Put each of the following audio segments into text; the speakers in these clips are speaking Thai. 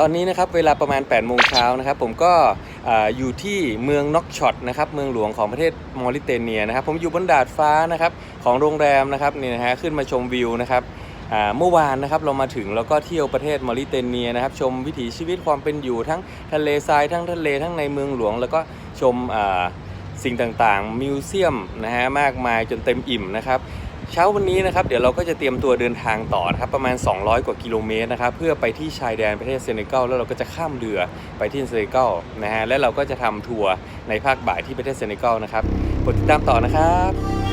ตอนนี้นะครับเวลาประมาณ8โมงเช้านะครับผมก็อ่าอยู่ที่เมืองน็อกช็อตนะครับเมืองหลวงของประเทศมอริเตเนียนะครับผมอยู่บนดาดฟ้านะครับของโรงแรมนะครับนี่นะฮะขึ้นมาชมวิวนะครับเมื่อวานนะครับเรามาถึงแล้วก็เที่ยวประเทศมอริเตเนียนะครับชมวิถีชีวิตความเป็นอยู่ทั้งทะเลทรายทั้งทะเลทั้งในเมืองหลวง แล้วก็ชมอ่าสิ่งต่างๆมิวเซียมนะฮะมากมายจนเต็มอิ่มนะครับ เช้าวันนี้นะครับเดี๋ยวเราก็จะเตรียมตัวเดินทางต่อนะครับประมาณ 200 กว่ากิโลเมตรนะครับเพื่อไปที่ชายแดนประเทศเซเนกัลแล้วเราก็จะข้ามเรือไปที่เซเนกัลนะฮะและเราก็จะทำทัวร์ในภาคบ่ายที่ประเทศเซเนกัลนะครับกดติดตามต่อนะครับ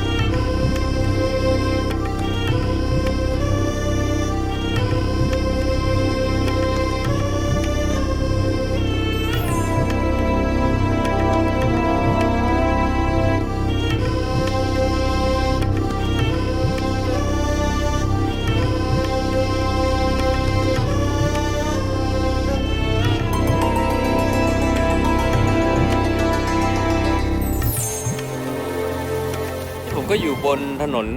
นถนน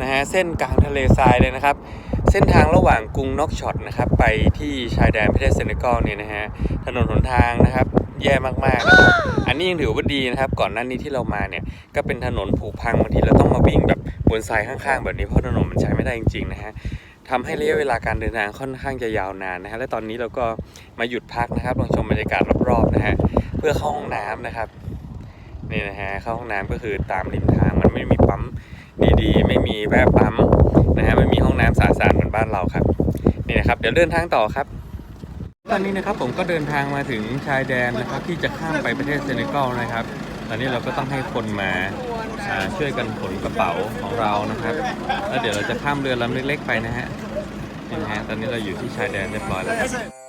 นะฮะเส้นกลางทะเลทรายเลยนะครับ เส้นทางระหว่างกรุงน็อกช็อตนะครับ ไปที่ชายแดนประเทศเซเนกัลเนี่ยนะฮะถนนหนทางนะครับ แย่มากๆนะครับอันนี้ยังถือว่าดีนะครับ ก่อนหน้านี้ที่เรามาเนี่ยก็เป็นถนนผุพังบางทีเราต้องมาวิ่งแบบบนทรายข้างๆ แบบนี้เพราะถนนมันใช้ไม่ได้จริงๆนะฮะทำให้ระยะเวลาการเดินทางค่อนข้างจะยาวนานนะฮะและตอนนี้เราก็มาหยุดพักนะครับลองชมบรรยากาศรอบๆนะฮะเพื่อเข้าห้องน้ำนะครับนี่นะฮะเข้าห้องน้ำก็คือตามริมทางมันไม่มีปั๊ม ดีๆ ไม่มีแวะปั๊มนะฮะไม่มีห้องน้ำสะอาดเหมือนบ้านเราครับ นี่นะครับ เดี๋ยวเดินทางต่อครับ ตอนนี้นะครับผมก็เดินทางมาถึงชายแดนนะครับ ที่จะข้ามไปประเทศเซเนกัลนะครับ ตอนนี้เราก็ต้องให้คนมาอ่าช่วยกันขนกระเป๋าของเรานะครับแล้วเดี๋ยวเราจะข้ามเรือลำเล็กๆไปนะฮะนี่นะฮะตอนนี้เราอยู่ที่ชายแดนเรียบร้อยแล้ว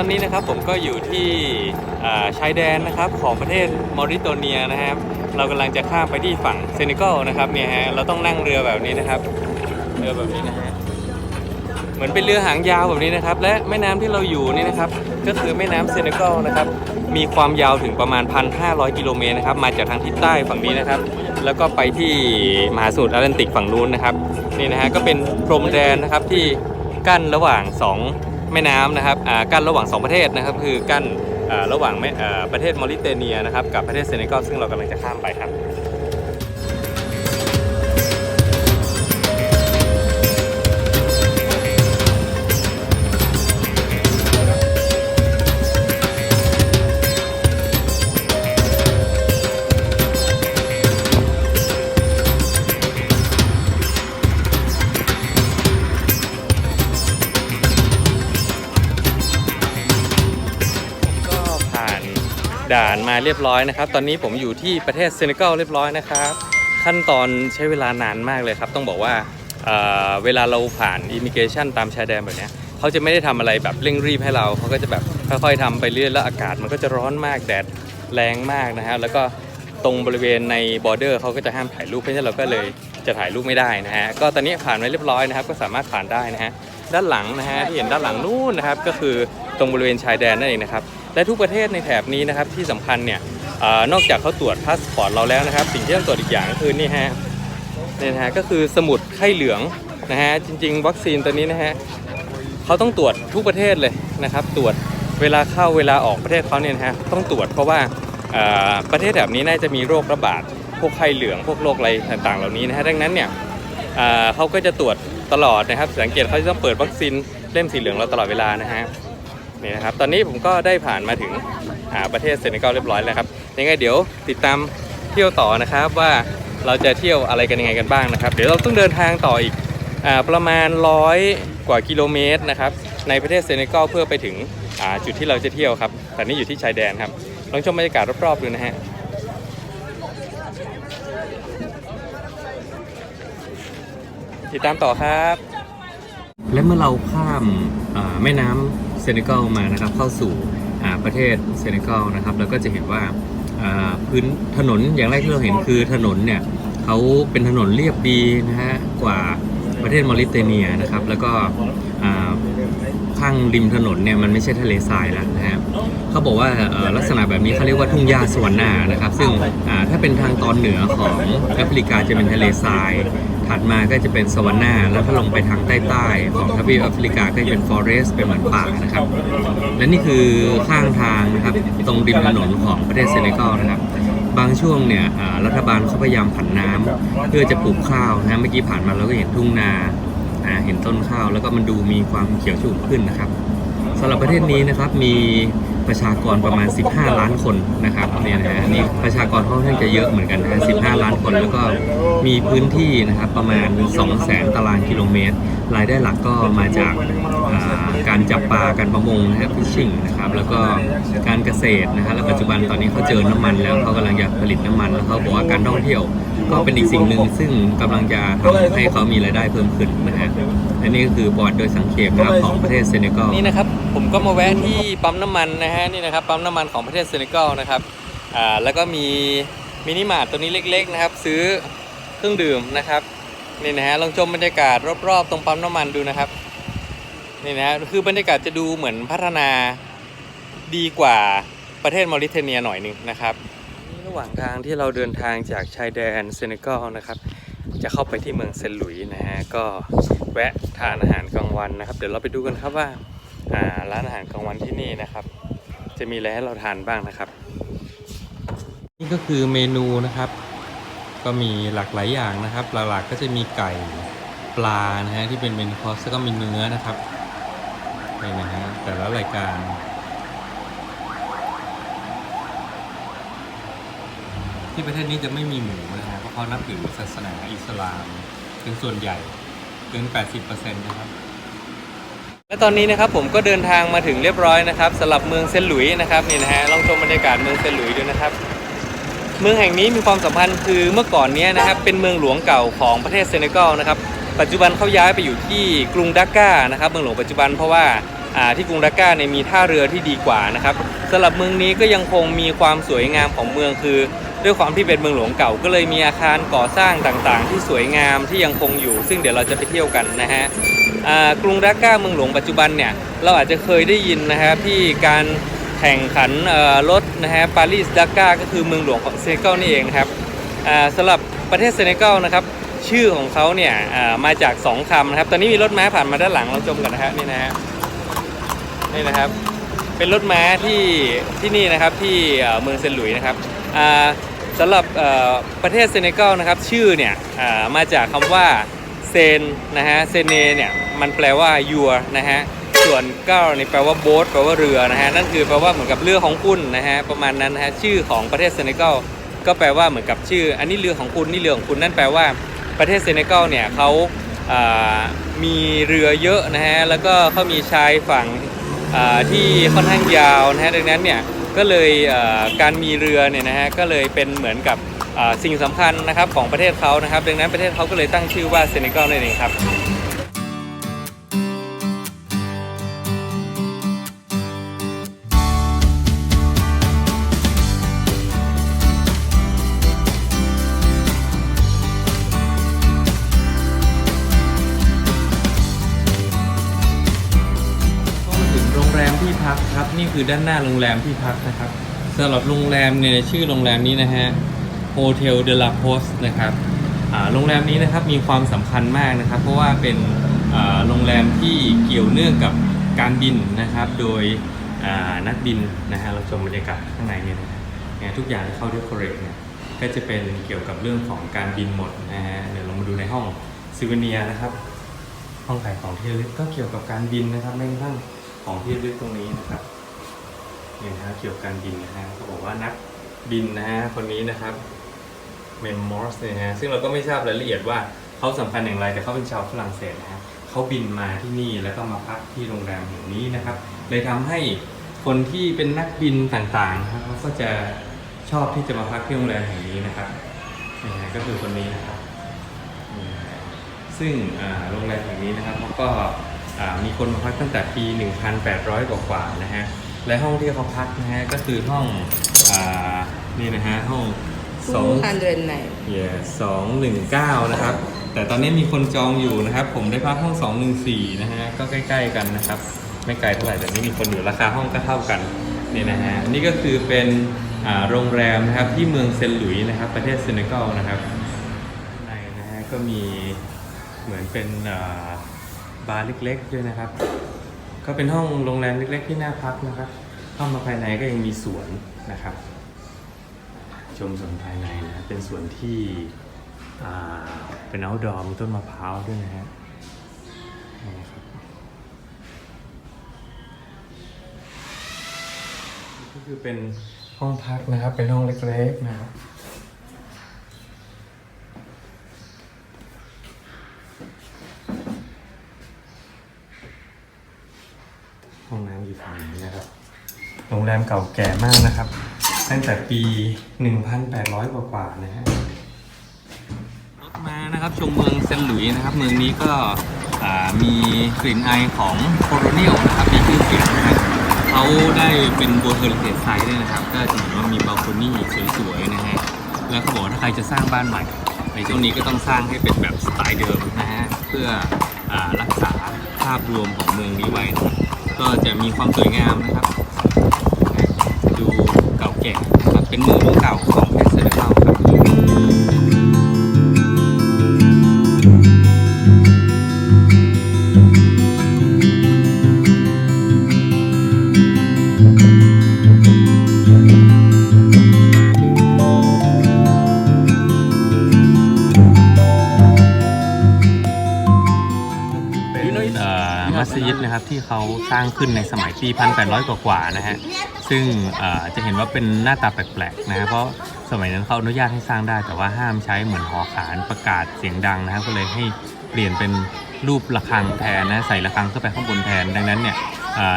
ตอนนี้นะครับผมก็อยู่ที่ชายแดนนะครับของประเทศมอริโตเนียนะครับ เรากำลังจะข้ามไปที่ฝั่งเซเนกัลนะครับเนี่ยฮะเราต้องนั่งเรือแบบนี้นะครับเรือแบบนี้นะฮะเหมือนเป็นเรือหางยาวแบบนี้นะครับ และแม่น้ำที่เราอยู่นี่นะครับก็คือแม่น้ำเซเนกัลนะครับมีความยาวถึงประมาณ 1,500 กิโลเมตรนะครับมาจากทางทิศใต้ฝั่งนี้นะครับ แล้วก็ไปที่มหาสมุทรแอตแลนติกฝั่งนู้นนะครับนี่นะฮะก็เป็นพรมแดนนะครับที่กั้นระหว่างสอง แม่น้ำนะครับอ่ากั้นระหว่าง 2 ประเทศนะครับ คือกั้นระหว่างประเทศมอริเตเนียนะครับกับประเทศเซเนกัลซึ่งเรากำลังจะข้ามไปครับ มาเรียบร้อยนะครับ ตอนนี้ผมอยู่ที่ประเทศเซเนกัลเรียบร้อยนะครับ ขั้นตอนใช้เวลานานมากเลยครับ ต้องบอกว่าเเวลาเราผ่านอิมิเกชันตามชายแดนแบบนี้เขาจะไม่ได้ทำอะไรแบบเร่งรีบให้เรา เขาก็จะแบบค่อยๆทำไปเรื่อยแล้วอากาศมันก็จะร้อนมากแดดแรงมากนะฮะแล้วก็ตรงบริเวณในบอร์เดอร์เขาก็จะห้ามถ่ายรูปเพราะฉะนั้นเราก็เลยจะถ่ายรูปไม่ได้นะฮะก็ตอนนี้ผ่านไปเรียบร้อยนะครับ ก็สามารถผ่านได้นะฮะด้านหลังนะฮะที่เห็นด้านหลังนู่นนะครับ ก็คือตรงบริเวณชายแดนนั่นเองนะครับ และทุกประเทศในแถบนี้นะครับที่สำคัญเนี่ยอนอกจากเขาตรวจพาสปอร์ตเราแล้วนะครับ สิ่งที่ต้องตรวจอีกอย่างก็คือนี่ฮะนี่นะฮะก็คือสมุดไข้เหลืองนะฮะจริง ๆ วัคซีนตัวนี้นะฮะเขาต้องตรวจทุกประเทศเลยนะครับ ตรวจเวลาเข้าเวลาออกประเทศเขาเนี่ยนะฮะต้องตรวจเพราะว่าประเทศแบบนี้น่าจะมีโรคระบาดพวกไข้เหลืองพวกโรคอะไรต่างๆ เหล่านี้นะฮะดังนั้นเนี่ยเขาก็จะตรวจตลอดนะครับสังเกตเขาจะต้องเปิดวัคซีนเล่มสีเหลืองเราตลอดเวลานะฮะ นี่นะครับ ตอนนี้ผมก็ได้ผ่านมาถึงประเทศเซเนกัลเรียบร้อยแล้วครับ ยังไงเดี๋ยวติดตามเที่ยวต่อนะครับว่าเราจะเที่ยวอะไรกันยังไงกันบ้างนะครับ เดี๋ยวเราต้องเดินทางต่ออีกอประมาณร้อยกว่ากิโลเมตรนะครับในประเทศเซเนกัลเพื่อไปถึงจุดที่เราจะเที่ยวครับแต่นี่อยู่ที่ชายแดนครับลองชมบรรยากาศรอบๆดูนะฮะติดตามต่อครับ และเมื่อเราข้ามแม่น้ำ เซเนกัลมานะครับเข้าสู่ประเทศเซเนกัลนะครับเราก็จะเห็นว่าพื้นถนนอย่างแรกที่เราเห็นคือถนนเนี่ยเขาเป็นถนนเรียบดีนะฮะกว่าประเทศมอริเตเนียนะครับแล้วก็ข้างริมถนนเนี่ยมันไม่ใช่ทะเลทรายแล้วนะฮะเขาบอกว่าลักษณะแบบนี้เขาเรียกว่าทุ่งหญ้าสวรรณานะครับ ซึ่งถ้าเป็นทางตอนเหนือของแอฟริกาจะเป็นทะเลทราย ถัดมาก็จะเป็นสวรรณาแล้วถ้าลงไปทางใต้ๆของทวีปแอฟริกาก็จะเป็นฟอเรสต์เป็นเหมือนป่านะครับ และนี่คือข้างทางนะครับตรงริมถนนของประเทศเซเนกัลนะครับบางช่วงเนี่ยรัฐบาลเขาพยายามผันน้ำเพื่อจะปลูกข้าวนะเมื่อกี้ผ่านมาเราก็เห็นทุ่งนาเห็นต้นข้าวแล้วก็มันดูมีความเขียวชุ่มขึ้นนะครับสำหรับประเทศนี้นะครับมี ประชากรประมาณ 15 ล้านคนนะครับเนี่ยนะฮะนี่ประชากรค่อนข้างจะเยอะเหมือนกันนะฮะ15 ล้านคนแล้วก็มีพื้นที่นะครับประมาณ 200,000 ตารางกิโลเมตร รายได้หลักก็มาจากาการจับปลาการประมงนะครับ fishing นะครับแล้วก็การเกษตรนะฮะแล้วปัจจุบันตอนนี้เขาเจอน้ำมันแล้วเขากำลังอยากผลิตน้ำมัน แล้วเขาบอกว่าการท่องเที่ยว ก็เป็นอีกสิ่งหนึ่งซึ่งกำลังจะทำให้เขามีรายได้เพิ่มขึ้นนะฮะและนี่ก็คือประวัติโดยสังเขปนะครับของประเทศเซเนกัลนี่นะครับผมก็มาแวะที่ปั๊มน้ำมันนะฮะนี่นะครับปั๊มน้ำมันของประเทศเซเนกัลนะครับอ่าแล้วก็มีมินิมาร์ทตัวนี้เล็ก ๆ นะครับ ซื้อเครื่องดื่มนะครับนี่นะฮะลองชมบรรยากาศรอบๆ ตรงปั๊มน้ำมันดูนะครับนี่นะฮะคือบรรยากาศจะดูเหมือนพัฒนาดีกว่าประเทศมอริเทเนียหน่อยหนึงนะครับนี่ ระหว่างทางที่เราเดินทางจากชายแดนเซเนกัลนะครับ จะเข้าไปที่เมืองเซนหลุยนะฮะก็แวะทานอาหารกลางวันนะครับ เดี๋ยวเราไปดูกันครับว่าอ่าร้านอาหารกลางวันที่นี่นะครับ จะมีอะไรให้เราทานบ้างนะครับ นี่ก็คือเมนูนะครับ ก็มีหลากหลายอย่างนะครับ หลักๆก็จะมีไก่ปลานะฮะที่เป็นเมนคอร์สแล้วก็มีเนื้อนะครับนี่นะฮะแต่ละรายการ ที่ประเทศนี้จะไม่มีหมูนะฮะเพราะเขานับถือศาสนาอิสลามเป็นส่วนใหญ่เกิน 80%นะครับและตอนนี้นะครับผมก็เดินทางมาถึงเรียบร้อยนะครับสำหรับเมืองเซนหลุยส์นะครับนี่นะฮะลองชมบรรยากาศเมืองเซนหลุยส์ดูนะครับ เมืองแห่งนี้มีความสัมพันธ์คือเมื่อก่อนเนี้ยนะครับเป็นเมืองหลวงเก่าของประเทศเซเนกัลนะครับปัจจุบันเขาย้ายไปอยู่ที่กรุงดาก้านะครับเมืองหลวงปัจจุบันเพราะว่าอ่าที่กรุงดาก้าเนี่ยมีท่าเรือที่ดีกว่านะครับสำหรับเมืองนี้ก็ยังคงมีความสวยงามของเมืองคือ ด้วยความที่เป็นเมืองหลวงเก่าก็เลยมีอาคารก่อสร้างต่างๆ ที่สวยงามที่ยังคงอยู่ ซึ่งเดี๋ยวเราจะไปเที่ยวกันนะฮะกรุงดาก้าเมืองหลวงปัจจุบันเนี่ยเราอาจจะเคยได้ยินนะครับที่การแข่งขันรถนะฮะปารีสดาก้าก็คือเมืองหลวงของเซเนกัลนี่เองครับสำหรับประเทศเซเนกัลนะครับชื่อของเขาเนี่ยมาจาก 2คำนะครับ ตอนนี้มีรถม้าผ่านมาด้านหลังเราชมกันนะฮะนี่นะฮะนี่นะครับ เป็นรถม้าที่ที่นี่นะครับที่เมืองเซนหลุยนะครับ สำหรับประเทศเซเนกัลนะครับชื่อเนี่ยมาจากคำว่าเซนนะฮะเซเนเนี่ยมันแปลว่า your นะฮะส่วนเก้านี่แปลว่าโบ๊ทแปลว่าเรือนะฮะนั่นคือแปลว่าเหมือนกับเรือของคุณนะฮะประมาณนั้นนะฮะชื่อของประเทศเซเนกัลก็แปลว่าเหมือนกับชื่อ อันนี้เรือของคุณนี่เรือของคุณนั่นแปลว่าประเทศเซเนกัลเนี่ยเขาอ่ามีเรือเยอะนะฮะแล้วก็เขามีชายฝั่งที่ค่อนข้างยาวนะฮะดังนั้นเนี่ย ก็เลยการมีเรือเนี่ยนะฮะก็เลยเป็นเหมือนกับสิ่งสำคัญนะครับของประเทศเขานะครับ ดังนั้นประเทศเขาก็เลยตั้งชื่อว่าเซเนกัลนั่นเองครับ นี่คือด้านหน้าโรงแรมที่พักนะครับสำหรับโรงแรมเนี่ยชื่อโรงแรมนี้นะฮะ Hotel de la Poste นะครับโรงแรมนี้นะครับมีความสำคัญมากนะครับ เพราะว่าเป็นโรงแรมที่เกี่ยวเนื่องกับการบินนะครับ โดยนักบินนะฮะเราชมบรรยากาศข้างในเนี่ยนะฮะเนี่ยทุกอย่างที่เข้าเดคอเรทเนี่ยก็จะเป็นเกี่ยวกับเรื่องของการบินหมดนะฮะเดี๋ยวเรามาดูในห้องซิวเนียนะครับ ห้องขายของที่ระลึกก็เกี่ยวกับการบินนะครับแม้กระทั่งของที่ระลึกตรงนี้นะครับ เนี่ยนะฮะเกี่ยวกับการบินนะฮะเขาบอกว่านักบินนะฮะคนนี้นะครับเมมมอสเนี่ยนะฮะซึ่งเราก็ไม่ทราบรายละเอียดว่าเขาสำคัญอย่างไรแต่เขาเป็นชาวฝรั่งเศสนะฮะเขาบินมาที่นี่แล้วก็มาพักที่โรงแรมแห่งนี้นะครับ เลยทำให้คนที่เป็นนักบินต่างๆนะครับเขาก็จะชอบที่จะมาพักที่โรงแรมแห่งนี้นะครับนี่นะก็คือคนนี้นะครับซึ่งโรงแรมแห่งนี้นะครับเขาก็มีคนมาพักตั้งแต่ปี 1,800 กว่าๆนะฮะ และห้องที่เขาพักนะฮะก็คือห้องอานี่นะฮะห้องสอง 209เย่สองหนึ่งเก้านะครับ แต่ตอนนี้มีคนจองอยู่นะครับ ผมได้พักห้อง214นะฮะ ก็ใกล้ ๆ กันนะครับ ไม่ไกลเท่าไหร่แต่นี่มีคนอยู่ราคาห้องก็เท่ากันนี่นะฮะ นี่ก็คือเป็นอ่าโรงแรมนะครับที่เมืองเซนต์หลุยส์นะครับ ประเทศเซเนกัลนะครับข้างในนะฮะก็มีเหมือนเป็นอ่าบาร์เล็กๆด้วยนะครับ ก็เป็นห้องโรงแรมเล็ก ๆ ที่น่าพักนะครับเข้ามาภายในก็ยังมีสวนนะครับ ชมสวนภายในนะเป็นสวนที่เป็น outdoor มีต้นมะพร้าวด้วยนะฮะนี่นะครับก็คือเป็นห้องพักนะครับ เป็นห้องเล็กๆนะครับห้องน้ำอยู่ฝั่งนี้นะครับ มเก่าแก่มากนะครับ ตั้งแต่ปี 1,800 กว่ากว่าๆนะฮะรถมานะครับชมเมืองเซนหลุยนะครับ เมืองนี้ก็มีกลิ่นไอของโคโรเนียลนะครับมีชื่อเสียงนะครับเขาได้เป็นบัวเฮอริเทจไซต์ด้วยนะครับ ก็จะเห็นว่ามีบาลคอนี่สวยๆนะฮะแล้วเขาบอกว่าถ้าใครจะสร้างบ้านใหม่ ในช่วงนี้ก็ต้องสร้างให้เป็นแบบสไตล์เดิมนะฮะเพื่ออรักษาภาพรวมของเมืองนี้ไว้ ก็จะมีความสวยงามนะครับ ก่าแก่นะครับเป็นมืองเก่าของเพชรเซิลครับ มัสยิดนะครับที่เขาสร้างขึ้นในสมัยปี 1800 กว่าๆนะฮะซึ่งจะเห็นว่าเป็นหน้าตาแปลกๆนะฮะเพราะสมัยนั้นเขาอนุญาตให้สร้างได้ แต่ว่าห้ามใช้เหมือนหอขานประกาศเสียงดังนะครับก็เลยให้เปลี่ยนเป็นรูประฆังแทนนะใส่ระฆังเข้าไปข้างบนแทนดังนั้นเนี่ย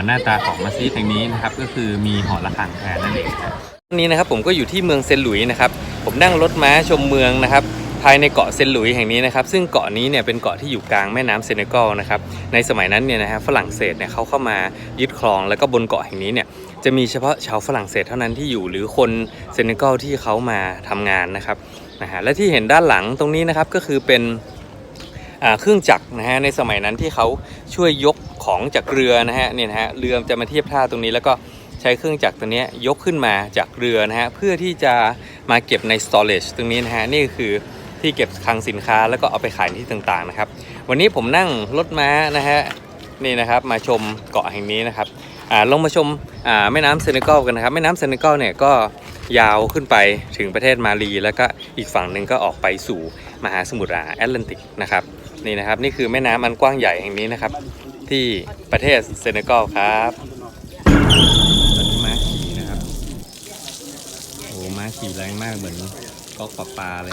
หน้าตาของมัสยิดแห่งนี้นะครับก็คือมีหอระฆังแทนนั่นเองวันนี้นะครับผมก็อยู่ที่เมืองเซนหลุยส์นะครับผมนั่งรถม้าชมเมืองนะครับ ภายในเกาะเซนหลุยส์แห่งนี้นะครับ ซึ่งเกาะนี้เนี่ยเป็นเกาะที่อยู่กลางแม่น้ำเซเนกัลนะครับ ในสมัยนั้นเนี่ยนะฮะฝรั่งเศสเนี่ยเขาเข้ามายึดครองแล้วก็บนเกาะแห่งนี้เนี่ยจะมีเฉพาะชาวฝรั่งเศสเท่านั้นที่อยู่หรือคนเซเนกัลที่เขามาทำงานนะครับนะฮะและที่เห็นด้านหลังตรงนี้นะครับก็คือเป็นเครื่องจักรนะฮะในสมัยนั้นที่เขาช่วยยกของจากเรือนะฮะเนี่ยนะฮะเรือจะมาเทียบท่าตรงนี้แล้วก็ใช้เครื่องจักรตัวนี้ยกขึ้นมาจากเรือนะฮะเพื่อที่จะมาเก็บใน storage ตรงนี้นะฮะนี่คือ ที่เก็บคลังสินค้าแล้วก็เอาไปขายที่ต่างๆนะครับ วันนี้ผมนั่งรถม้านะฮะนี่นะครับมาชมเกาะแห่งนี้นะครับลงมาชมาแม่น้ำเซเนกัลกันนะครับ แม่น้ำเซเนกัลเนี่ยก็ยาวขึ้นไปถึงประเทศมาลี แล้วก็อีกฝั่งหนึ่งก็ออกไปสู่มหาสมุทรแอตแลนติกนะครับนี่นะครับนี่คือแม่น้ำอันกว้างใหญ่แห่งนี้นะครับ ที่ประเทศเซเนกัลครับม้าขี่นะครับโอ้ม้าขี่แรงมากเหมือน ก๊อกปลาปลาเลย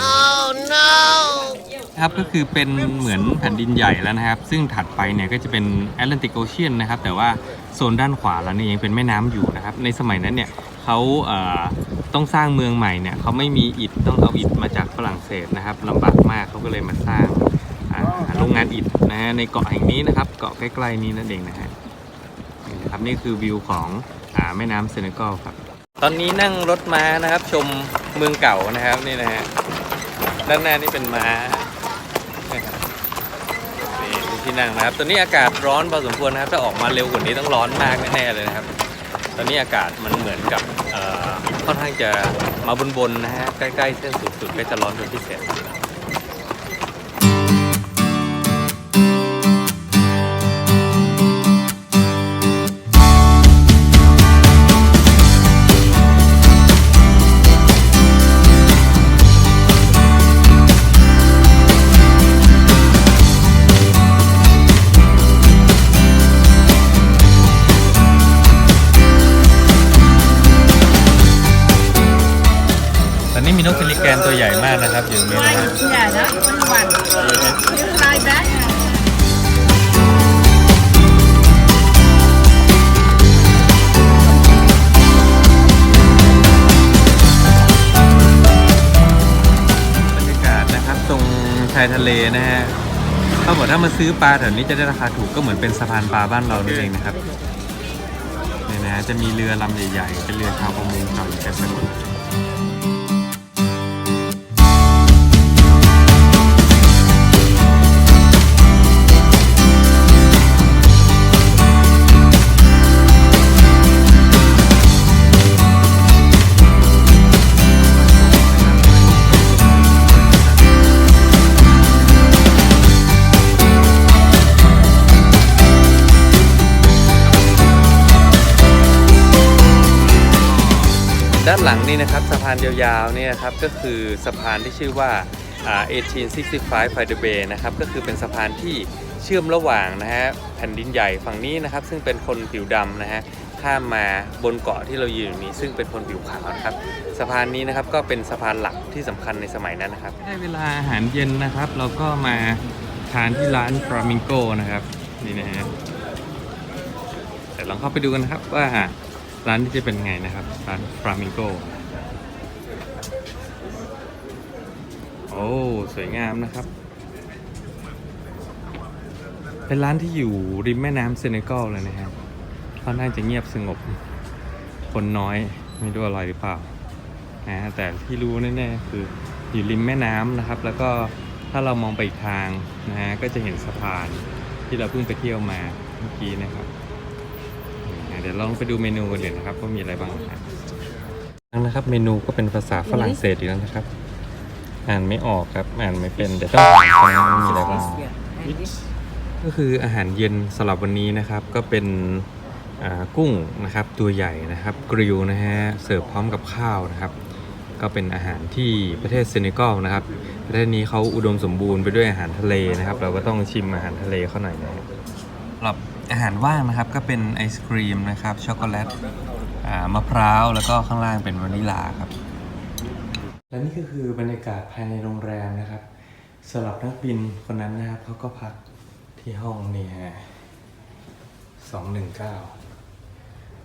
ครับก็คือเป็นเหมือนแผ่นดินใหญ่แล้วนะครับ ซึ่งถัดไปเนี่ยก็จะเป็นแอตแลนติกโอเชียนนะครับ แต่ว่าโซนด้านขวาแล้วนี่ยังเป็นแม่น้ำอยู่นะครับ ในสมัยนั้นเนี่ยเขาเอ่อต้องสร้างเมืองใหม่เนี่ยเขาไม่มีอิฐต้องเอาอิฐมาจากฝรั่งเศสนะครับลำบากมากเขาก็เลยมาสร้างอ่าโรงงานอิฐนะฮะในเกาะแห่งนี้นะครับ เกาะใกล้ๆนี้นั่นเองนะฮะนี่นะครับนี่คือวิวของอ่าแม่น้ำเซเนกัลครับ ตอนนี้นั่งรถม้านะครับชม เมืองเก่านะครับนี่นะฮะด้านหน้านี่เป็นม้านะครับนี่เป็นที่นั่งนะครับ ตอนนี้อากาศร้อนพอสมควรนะครับถ้าออกมาเร็วกว่านี้ต้องร้อนมากแน่ๆเลยนะครับ ตอนนี้อากาศมันเหมือนกับค่อนข้างจะมาบนๆนะฮะใกล้ๆเส้นสูงสุดก็จะร้อนเป็นพิเศษ นะครับอยู่ตรงนี้นะฮะ Yeah, that one. You fly back. บรรยากาศนะครับตรงชายทะเลนะฮะเขาบอกถ้ามาซื้อปลาแถวนี้จะได้ราคาถูกก็เหมือนเป็นสะพานปลาบ้านเรานั่นเองนะครับเนี่ยนะจะมีเรือลำใหญ่ๆเป็นเรือชาวประมงจอดอยู่เต็มไปหมด ด้านหลังนี่นะครับสะพานยาวๆเนี่ยครับก็คือสะพานที่ชื่อว่าอ่า1865 f i d e Bay นะครับก็คือเป็นสะพานที่เชื่อมระหว่างนะฮะแผ่นดินใหญ่ฝั่งนี้นะครับ ซึ่งเป็นคนผิวดำนะฮะข้ามมาบนเกาะที่เรายืนอยู่นี้ ซึ่งเป็นคนผิวขาวนะครับสะพานนี้นะครับก็เป็นสะพานหลักที่สำคัญในสมัยนั้นนะครับได้เวลาอาหารเย็นนะครับ เราก็มาทานที่ร้าน Flamingo นะครับนี่นะฮะเดี๋ยวลองเข้าไปดูกันนะครับว่า ร้านนี้จะเป็นไงนะครับ ร้าน Flamingo โอ้สวยงามนะครับ เป็นร้านที่อยู่ริมแม่น้ำเซเนกัลเลยนะครับค่อนข้างจะเงียบสงบ คนน้อยไม่รู้อร่อยหรือเปล่านะฮะแต่ที่รู้แน่ๆคืออยู่ริมแม่น้ำนะครับ แล้วก็ถ้าเรามองไปอีกทางนะฮะก็จะเห็นสะพานที่เราเพิ่งไปเที่ยวมาเมื่อกี้นะครับ ดี๋ยวลองไปดูเมนูกันเลยนะครับว่ามีอะไรบ้างนะครับนะครับ เมนูก็เป็นภาษาฝรั่งเศสอีกแล้วนะครับ อ่านไม่ออกครับ อ่านไม่เป็นเดี๋ยวต้องอ่านว่ามีอะไรบ้างก็คืออาหารเย็นสำหรับวันนี้นะครับ ก็เป็นกุ้งนะครับตัวใหญ่นะครับกริลนะฮะเสิร์ฟพร้อมกับข้าวนะครับ ก็เป็นอาหารที่ประเทศเซเนกัลนะครับประเทศนี้เขาอุดมสมบูรณ์ไปด้วยอาหารทะเลนะครับ เราก็ต้องชิมอาหารทะเลเขาหน่อยนะครับสำหรับ อาหารว่างนะครับ ก็เป็นไอศครีมนะครับ ช็อกโกแลตอ่ามะพร้าว แล้วก็ข้างล่างเป็นวานิลาครับ และนี่ก็คือบรรยากาศภายในโรงแรมนะครับสำหรับนักบินคนนั้นนะครับเขาก็พักที่ห้องนี่ฮะสองหนึ่งเก้า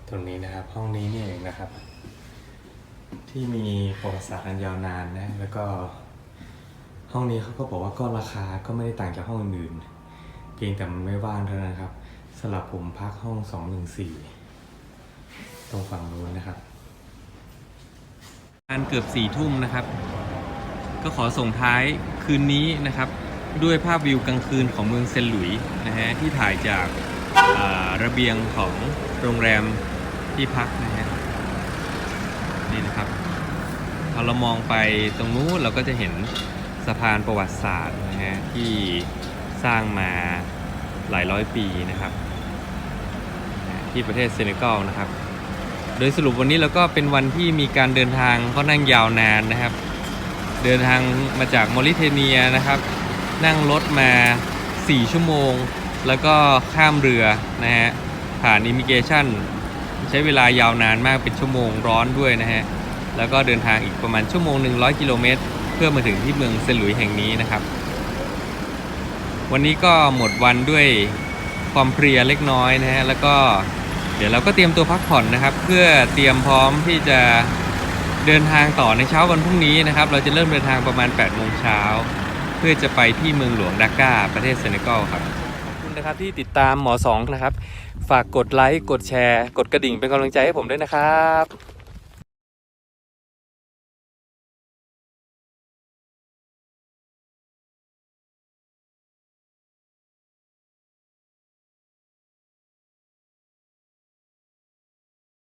ตรงนี้นะครับ ห้องนี้นี่เองนะครับ ที่มีประวัติศาสตร์อันยาวนานนะแล้วก็ ห้องนี้เขาก็บอกว่าก็ราคาก็ไม่ได้ต่างจากห้องอื่นเพียงแต่มันไม่ว่างเท่านั้นครับ สลับผมพักห้อง214ตรงฝั่งนู้นนะครับการเกือบสี่ทุ่มนะครับ ก็ขอส่งท้ายคืนนี้นะครับ ด้วยภาพวิวกลางคืนของเมืองเซนหลุยส์นะฮะที่ถ่ายจาการะเบียงของโรงแรมที่พักนะฮะนี่นะครับพอเรามองไปตรงนู้นเราก็จะเห็นสะพานประวัติศาสตร์นะฮะที่สร้างมา หลายร้อยปีนะครับ ที่ประเทศเซเนกัลนะครับ โดยสรุปวันนี้เราก็เป็นวันที่มีการเดินทางค่อนข้างยาวนานนะครับ เดินทางมาจากมอริเทเนียนะครับ นั่งรถมา 4 ชั่วโมง แล้วก็ข้ามเรือนะฮะผ่านอิมิเกชันใช้เวลายาวนานมากเป็นชั่วโมงร้อนด้วยนะฮะแล้วก็เดินทางอีกประมาณชั่วโมง100 กิโลเมตร เพื่อมาถึงที่เมืองเซนหลุยแห่งนี้นะครับ วันนี้ก็หมดวันด้วยความเพลียเล็กน้อยนะฮะแล้วก็เดี๋ยวเราก็เตรียมตัวพักผ่อนนะครับ เพื่อเตรียมพร้อมที่จะเดินทางต่อในเช้าวันพรุ่งนี้นะครับ เราจะเริ่มเดินทางประมาณ8โมงเช้าเพื่อจะไปที่เมืองหลวงดาก้า ประเทศเซเนกัลครับขอบคุณนะครับที่ติดตามหมอสองนะครับ ฝากกดไลค์กดแชร์ กดกระดิ่งเป็นกำลังใจให้ผมด้วยนะครับ